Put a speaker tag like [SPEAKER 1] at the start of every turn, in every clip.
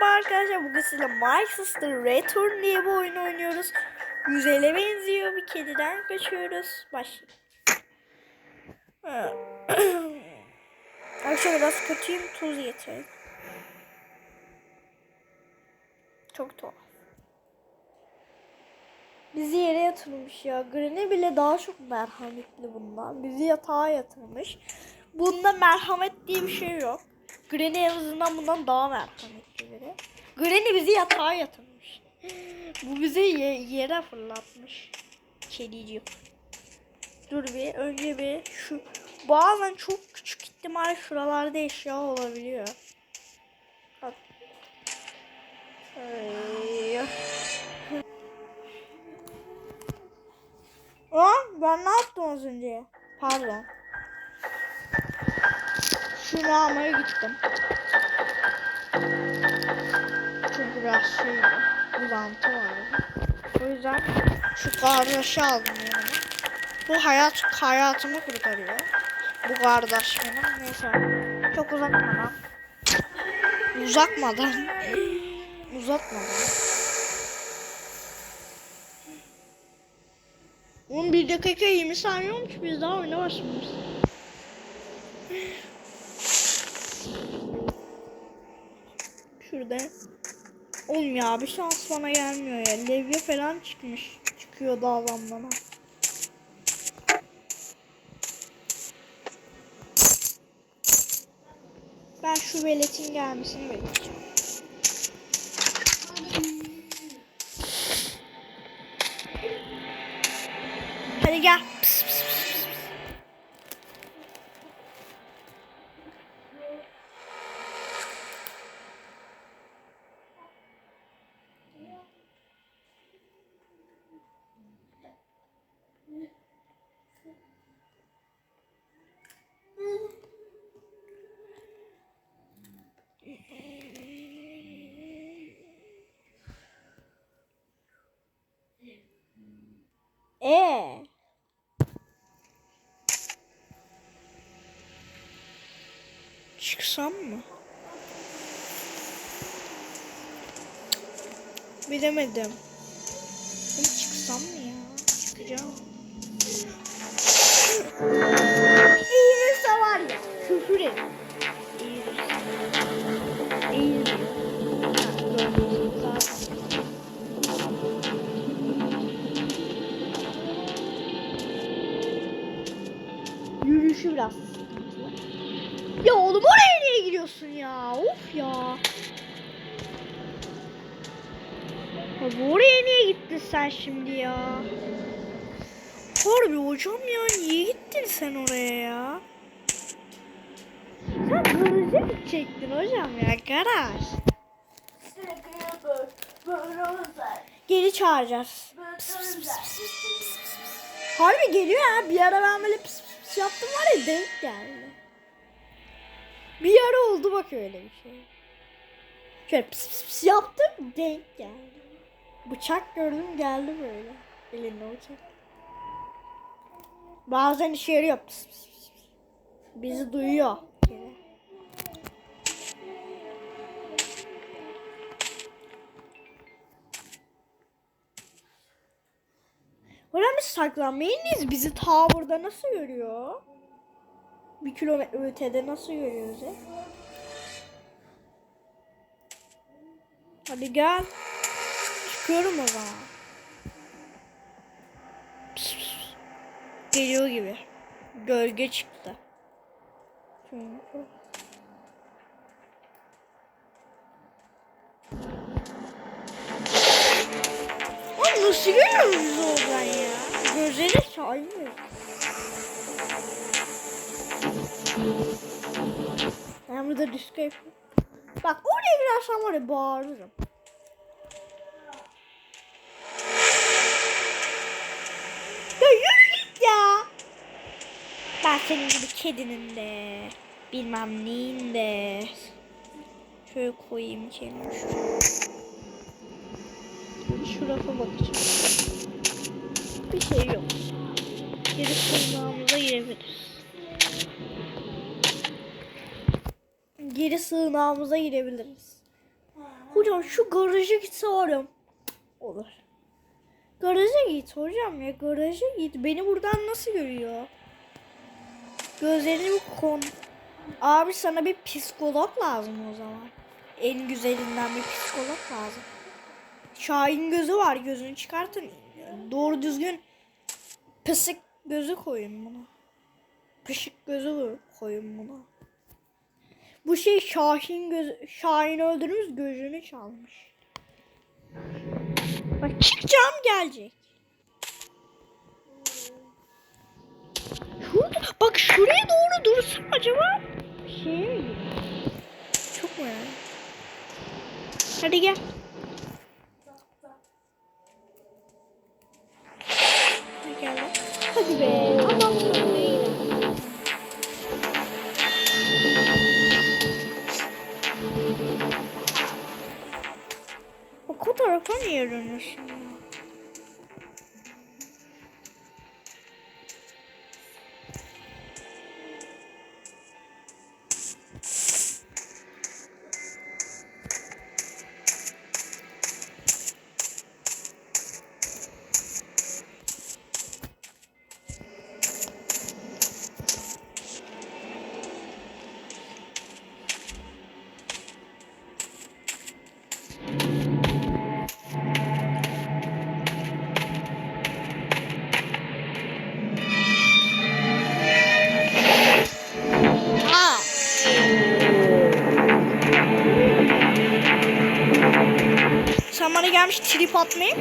[SPEAKER 1] merhaba arkadaşlar. Bugün sizinle My Sister Return diye bir oyun oynuyoruz. Güzele benziyor bir kediden kaçıyoruz. Başlayalım. Arkadaşlar biraz kötüyüm. Tuz getirin. Çok tuhaf. Bizi yere yatırmış ya. Granny bile daha çok merhametli bundan. Bizi yatağa yatırmış. Bunda merhamet diye bir şey yok. Granny en azından bundan daha merhametli biri. Granny bizi yatağa yatırmış. Bu bizi ye- yere fırlatmış. Kedicik. Dur bir önce bir şu bazen çok küçük ihtimal şuralarda eşya olabiliyor. Bak. Aa, ben ne yaptım az önce? Pardon. Şunu almaya gittim. Çünkü biraz şeydi. Bulantı vardı. O yüzden şu kardeşi aldım yani. Bu hayat hayatımı kurtarıyor. Bu kardeş benim. Neyse. Çok uzatmadan. Uzatmadan. Uzatmadan. 11 dakika 20 saniye olmuş biz daha oyuna başlamışız. Şurada. Oğlum ya bir şans bana gelmiyor ya. Levye falan çıkmış. Çıkıyor dağdan bana. Ben şu veletin gelmesini bekleyeceğim. Çıksam mı? Bilemedim. Ben çıksam mı ya? Çıkacağım. İyiyse var ya. Küfür et. Sen şimdi ya? Harbi hocam ya niye gittin sen oraya ya? Sen garaja gidecektin hocam ya garaj. Geri çağıracağız. Pıs pıs pıs pıs pıs pıs. Harbi geliyor ha. Bir ara ben böyle pıs pıs pıs yaptım var ya denk geldi. Bir ara oldu bak öyle bir şey. Şöyle pıs pıs pıs yaptım denk geldi. Bıçak gördüm geldi böyle. Elinde bıçak. Bazen işe yarıyor. Pıs pıs pıs. Bizi duyuyor. Gene. Hocam biz saklanmayı neyiz? Bizi ta burada nasıl görüyor? Bir kilometre ötede nasıl görüyoruz ya? Hadi gel. Çıkıyorum o zaman. Geliyor gibi. Gölge çıktı. Çünkü. Oğlum nasıl görüyoruz oradan ya? Gözleri saymıyor. Ben burada disko yapıyorum. Bak oraya girersem var ya bağırırım. Ben senin gibi kedinin de bilmem neyin de şöyle koyayım kenara şuraya. Şu rafa bakacağım. Bir şey yok. Geri sığınağımıza girebiliriz. Geri sığınağımıza girebiliriz. Hocam şu garaja gitse varım. Olur. Garaja git hocam ya garaja git. Beni buradan nasıl görüyor? Gözlerini bir kon. Abi sana bir psikolog lazım o zaman. En güzelinden bir psikolog lazım. Şahin gözü var gözünü çıkartın. Doğru düzgün pısık gözü koyun buna. Pışık gözü koyun buna. Bu şey Şahin göz Şahin öldürmüş gözünü çalmış. Bak çıkacağım gelecek. Bak şuraya doğru dursam acaba şey? Çok mu yani? Hadi gel. Hadi gel. Hadi be. Bak o tarafa niye dönüyorsun Sen bana gelmiş trip atmayı.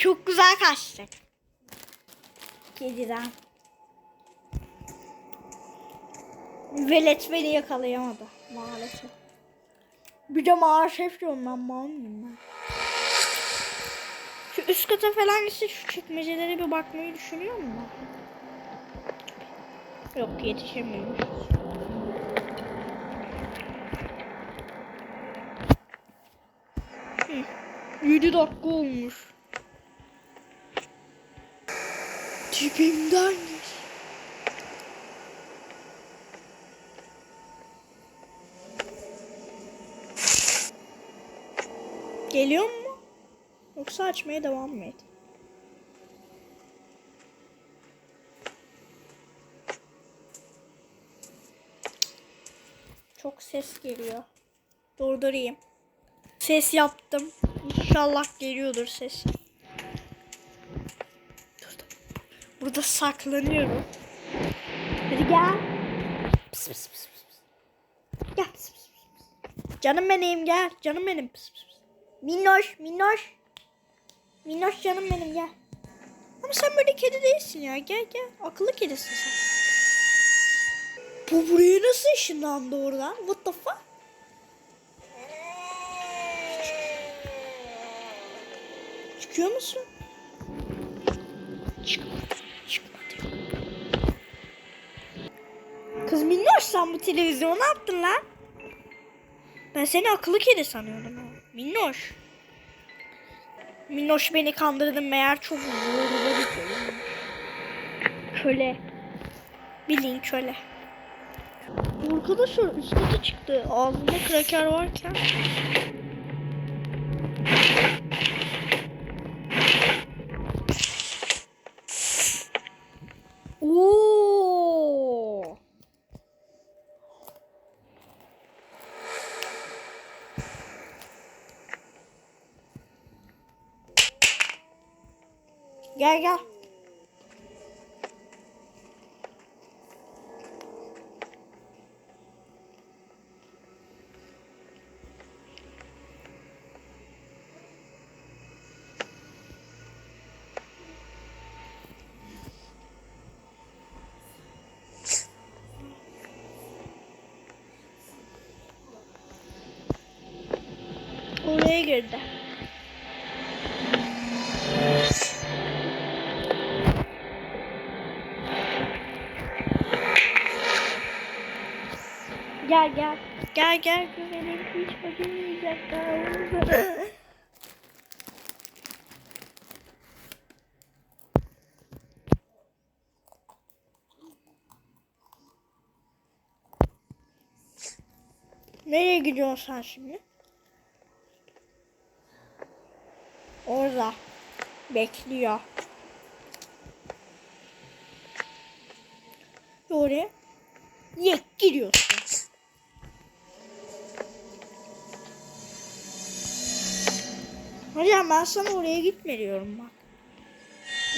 [SPEAKER 1] Çok güzel kaçtık. Kediden. Velet beni yakalayamadı maalesef. Bir de maalesef diyorum ben mal ben? Şu üst kata falan gitse şu çekmecelere bir bakmayı düşünüyor mu? Yok yetişemiyorum. Hı, 7 dakika olmuş. Tipimden Geliyor mu? Yoksa açmaya devam mı et? Çok ses geliyor. Durdurayım. Ses yaptım. İnşallah geliyordur ses. Durdum. Burada saklanıyorum. Hadi gel. Pıs pıs pıs pıs. Gel. Pıs pıs pıs. pıs. Canım benim gel. Canım benim. Pıs pıs. Minnoş, minnoş. Minnoş canım benim gel. Ama sen böyle kedi değilsin ya. Gel gel. Akıllı kedisin sen. Bu buraya nasıl ışınlandı oradan? What the fuck? Çıkıyor musun? Çıkmadı. Çıkmadı. Kız Minnoş sen bu televizyonu ne yaptın lan? Ben seni akıllı kedi sanıyordum. Minnoş. Minnoş beni kandırdı meğer çok zorlu bir köle. Bilin köle. Arkadaşlar üst çıktı. Ağzında kraker varken. Oraya girdi. Gel Gel gel. Gel güvenim hiç acımayacak daha. Nereye gidiyorsun sen şimdi? Orada. Bekliyor. Oraya. Niye gidiyorsun? Hocam ben sana oraya gitme diyorum bak.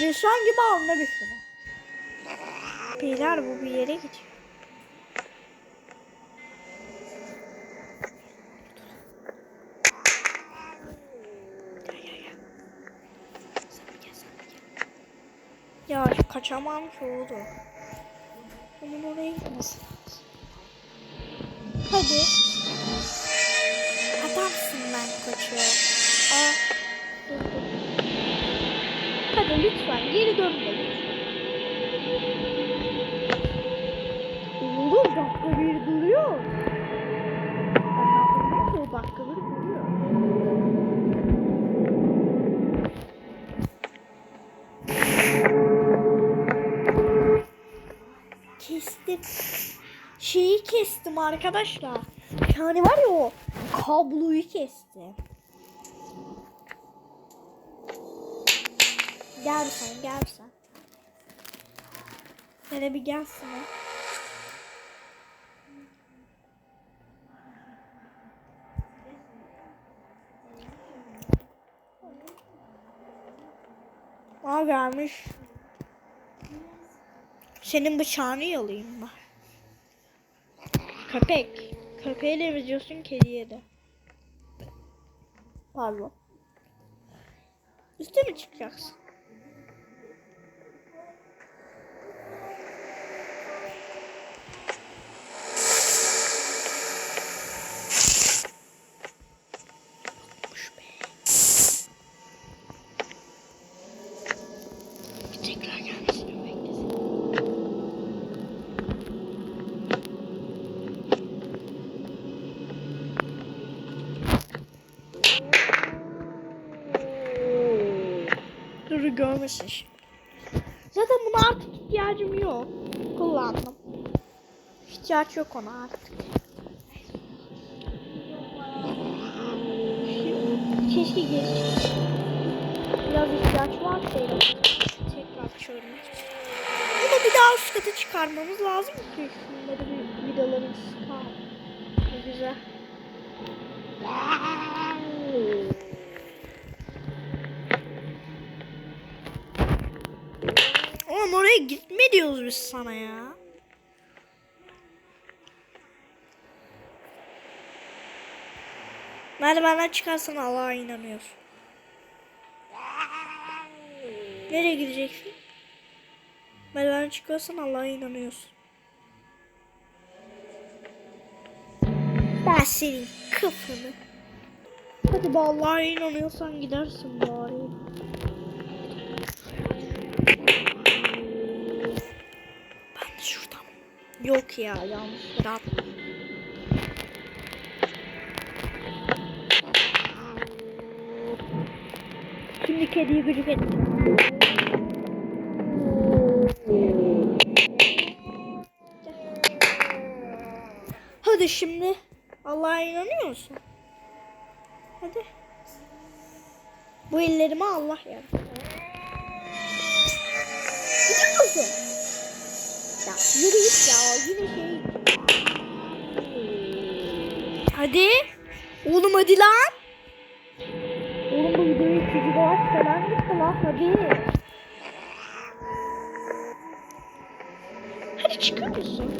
[SPEAKER 1] İnsan gibi anla bir şunu. Beyler bu bir yere gidiyor. Ya kaçamam ki oğlum. Onun oraya gitmesi lazım. Hadi. Adamsın ben kaçıyor. Aa. dur, dur. Hadi lütfen geri dönme lütfen. Oğlum dakika bir duruyor. Ben o dakika bir duruyor. Şeyi kestim arkadaşlar. Yani var ya o kabloyu kestim. Gel sen gel sen. Hele bir gelsin. Aa gelmiş. Senin bıçağını yalayayım ben. Köpek. Köpeğe de mi diyorsun kediye de? Pardon. Üste mi çıkacaksın? Görmesin şimdi. Zaten buna artık ihtiyacım yok. Kullandım. İhtiyaç yok ona artık. Keşke geri. Biraz ihtiyaç var şeyde. Tekrar çözmek için. Ama bir daha üst kata çıkarmamız lazım ki. Şunları bir vidaların çıkar. Güzel. Oğlum oraya gitme diyoruz biz sana ya. Merdivenden çıkarsan Allah'a inanıyorsun. Nereye gideceksin? Merdivenden çıkarsan Allah'a inanıyorsun. Ben senin kafanı. Hadi be Allah'a inanıyorsan gidersin bari. Yok ya yanlış atladım. Şimdi kediyi gıcık edeceğim. Hadi şimdi. Allah'a inanıyor musun? Hadi. Bu ellerime Allah yarattı. Ya yürü git ya. Yine şey. Hadi. Oğlum hadi lan. Oğlum bu videoyu çocuk olarak falan gitti lan. Hadi. Hadi mısın?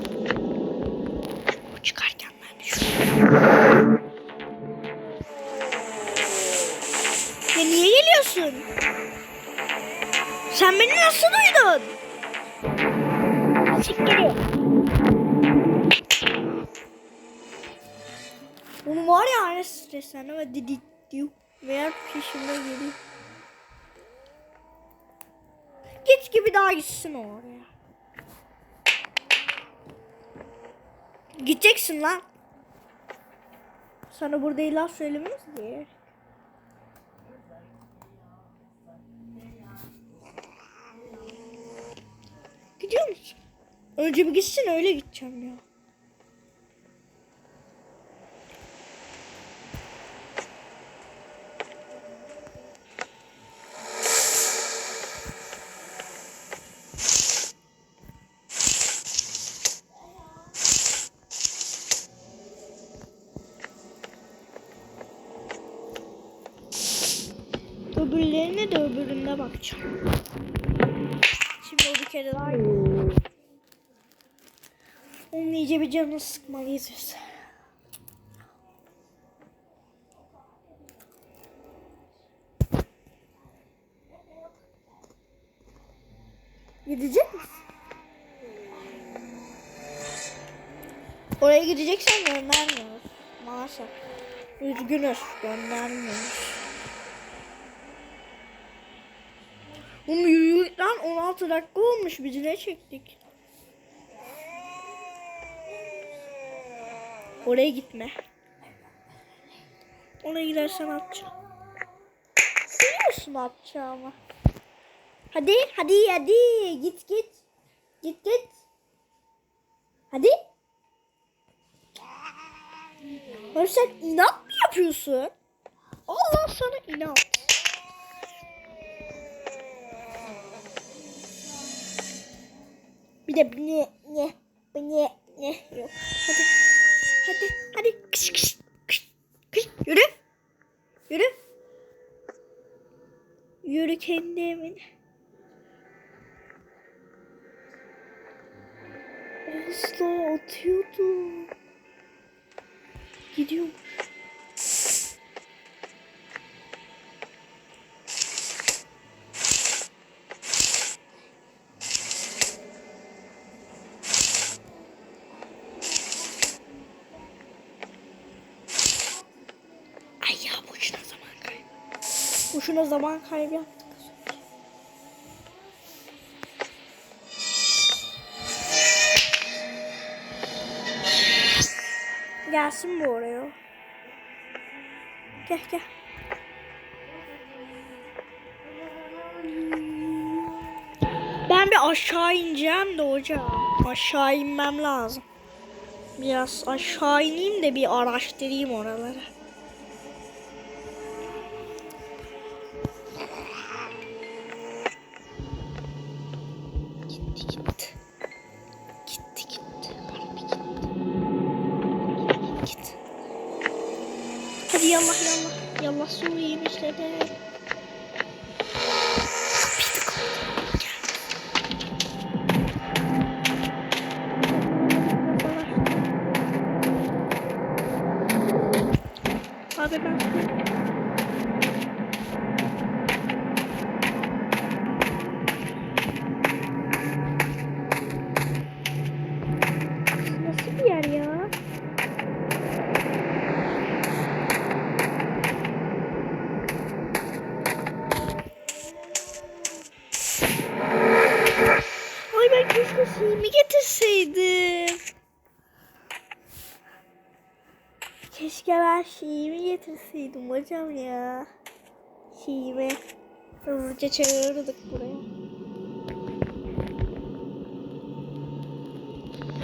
[SPEAKER 1] Bu çıkarken ben de şuraya. Ya niye geliyorsun? Sen beni nasıl duydun? Çık geliyor. Onu var ya hani streslendi ve didi diyor. Veya peşime geliyor. Git gibi daha gitsin o oraya. Gideceksin lan. Sana burada ilah söylemez diye. Gidiyor musun? Önce bir gitsin öyle gideceğim ya. Öbürlerine de öbüründe bakacağım. Şimdi bir kere daha Onun iyice bir canını sıkmalıyız biz. Gidecek misin? Oraya gideceksen göndermiyoruz. Maalesef. Üzgünüz göndermiyoruz. Oğlum yürü lan 16 dakika olmuş biz ne çektik? Oraya gitme. Oraya gidersen atacağım. Biliyorsun atacağımı. Hadi hadi hadi git git. Git git. Hadi. Ya sen inat mı yapıyorsun? Allah sana inat. Bir de ne ne ne ne yok. Hadi. Hadi kış kış kış kış yürü. Yürü. Yürü kendi evine. Asla atıyordu. Gidiyorum. Boşuna zaman kaybı. Gelsin bu oraya. Gel gel. Ben bir aşağı ineceğim de hocam. Aşağı inmem lazım. Biraz aşağı ineyim de bir araştırayım oraları. Abi ben hocam ya. Şeyimi. Hızlıca çağırırdık buraya.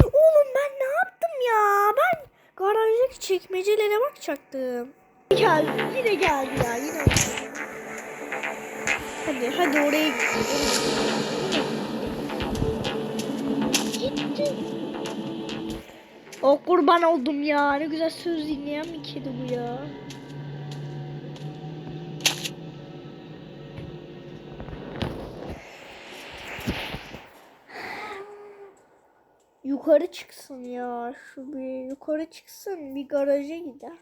[SPEAKER 1] Oğlum ben ne yaptım ya? Ben garajdaki çekmecelere bakacaktım. Geldi, yine geldi ya, yine. Hadi, hadi oraya gidelim. O kurban oldum ya. Ne güzel söz dinleyen bir kedi bu ya. Yukarı çıksın ya. Şu bir yukarı çıksın. Bir garaja gider.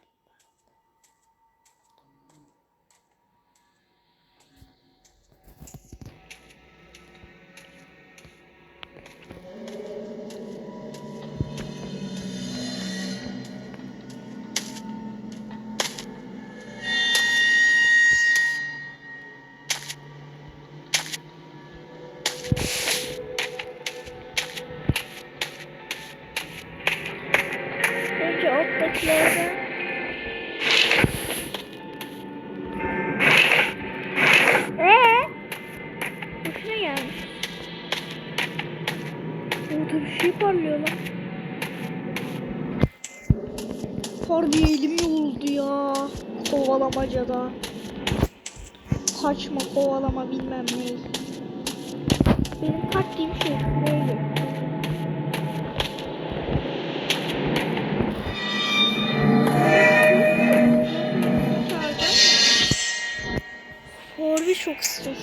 [SPEAKER 1] Harbi elim yoruldu ya. Kovalamacada. Kaçma kovalama bilmem ne. Benim taktiğim şey böyle. Harbi çok stres.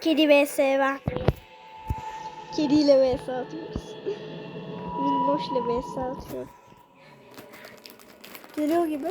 [SPEAKER 1] Kedi vs ben. Kediyle vs atıyoruz. Minnoşla vs atıyor. Geliyor gibi.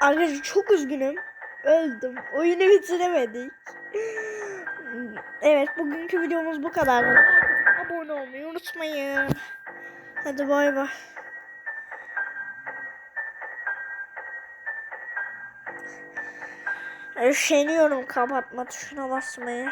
[SPEAKER 1] Arkadaşlar çok üzgünüm. Öldüm. Oyunu bitiremedik. Evet bugünkü videomuz bu kadar. Abone olmayı unutmayın. Hadi bay bay. Üşeniyorum kapatma tuşuna basmayı.